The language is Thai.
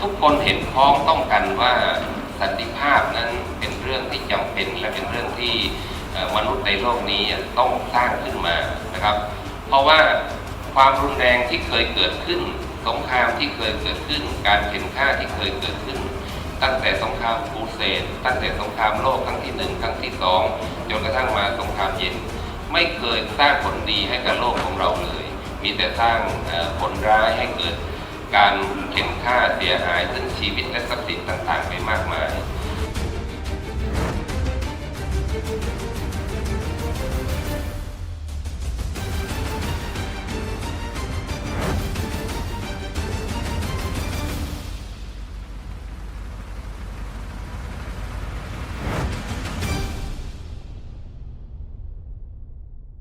ทุกคนเห็นพ้องต้องกันว่าสันติภาพนั้นเป็นเรื่องที่จำเป็นและเป็นเรื่องที่มนุษย์ในโลกนี้ต้องสร้างขึ้นมานะครับ เพราะว่าความรุนแรงที่เคยเกิดขึ้น สงครามที่เคยเกิดขึ้น การเข็นฆ่าที่เคยเกิดขึ้น ตั้งแต่สงครามคูเสดตั้งแต่สงครามโลกครั้งที่หนึ่งครั้งที่สองจนกระทั่งมาสงครามเย็น ไม่เคยสร้างผลดีให้กับโลกของเราเลย มีแต่สร้างผลร้ายให้เกิด การเห็นค่าเสียหายถึงชีวิตและทรัพย์สินต่างๆไปมากมาย